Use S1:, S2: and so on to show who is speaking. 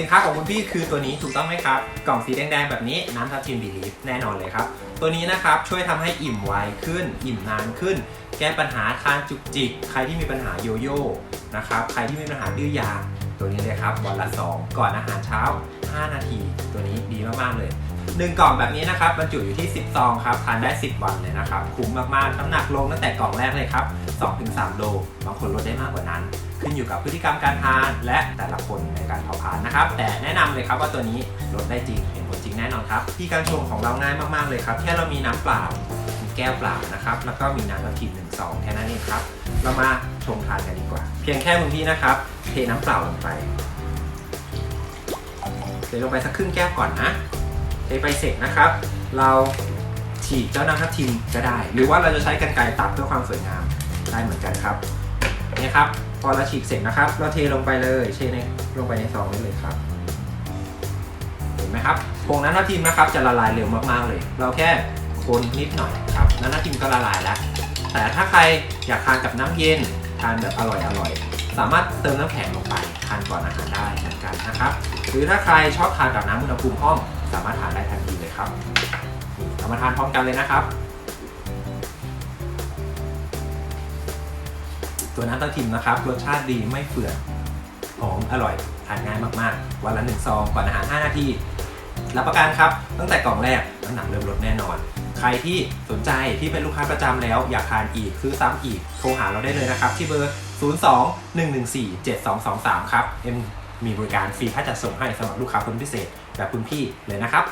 S1: สินค้าของคุณพี่คือตัวนี้ถูกต้องไหมครับ กล่องสีแดงๆแบบนี้น้ำทับทิมบีลีฟแน่นอนเลยครับ ตัวนี้นะครับช่วยทำให้อิ่มไวขึ้น อิ่มนานขึ้น แก้ปัญหาทานจุกจิก ใครที่มีปัญหาโยโย่นะครับใครที่มีปัญหาดื้อยาตัวนี้เลยครับวันละ 2 ก่อนอาหารเช้า 5 นาที ตัวนี้ดีมากๆเลย 1 กล่องแบบนี้นะครับบรรจุอยู่ที่ 10 ซองครับทานได้ 10 วันเลยนะครับคุ้มมากๆน้ำหนักลงตั้งแต่กล่องแรกเลยครับ 2-3 โล บางคนลดได้มากกว่านั้น ขึ้นอยู่กับพฤติกรรมการทาน และแต่ละคนในการเผาผลาญนะครับ แต่แนะนำเลยครับว่าตัวนี้ลดได้จริง เห็นผลจริงแน่นอนครับที่การชงของเราง่ายมากๆเลยครับ แค่เรามีน้ำเปล่า มีแก้วเปล่านะครับ แล้วก็มีน้ำกระทิหนึ่งซองแค่นั้นเองครับ เรามาชงทานกันดีกว่า เพียงแค่คุณพี่นะครับ เทน้ำเปล่าลงไปเทลงไปสักครึ่งแก้วก่อนนะ เทไปเสร็จนะครับ เราฉีกเจ้าน้ำทับทิมก็ได้ หรือว่าเราจะใช้กรรไกรตัดเพื่อความสวยงาม ได้เหมือนกันครับเนี่ยครับ พอเราฉีกเสร็จนะครับ เราเทลงไปเลยเทในลงไปในซองนี้เลยครับเห็นไหมครับผงน้ำทับทิมนะครับ จะละลายเร็วมากๆเลย เราแค่คนนิดหน่อยครับน้ำทับทิมก็ละลายแล้ว แต่ถ้าใครอยากทานกับน้ำเย็นทานแบบอร่อยๆสามารถเติมน้ำแข็งลงไปทานก่อนอาหารได้เหมือนกันนะครับ หรือถ้าใครชอบทานกับน้ำอุณหภูมิห้อง สามารถทานได้ทันทีเลยครับเรามาทานพร้อมกันเลยนะครับ ตัวน้ำตาทิมนะครับรสชาติดีไม่เฟื่อนหอมอร่อยทานง่ายมากๆ วันละหนึ่งซองก่อนอาหาร 5 นาทีรับประกันครับ ตั้งแต่กล่องแรกน้ำหนักเริ่มลดแน่นอน ใครที่สนใจที่เป็นลูกค้าประจำแล้ว อยากทานอีกซื้อซ้ำอีกโทรหาเราได้เลยนะครับ ที่เบอร์ 02 114 7223 ครับเอ็มมีบริการฟรีค่าจัดส่งให้สำหรับลูกค้าคนพิเศษแบบคุณพี่เลยนะครับ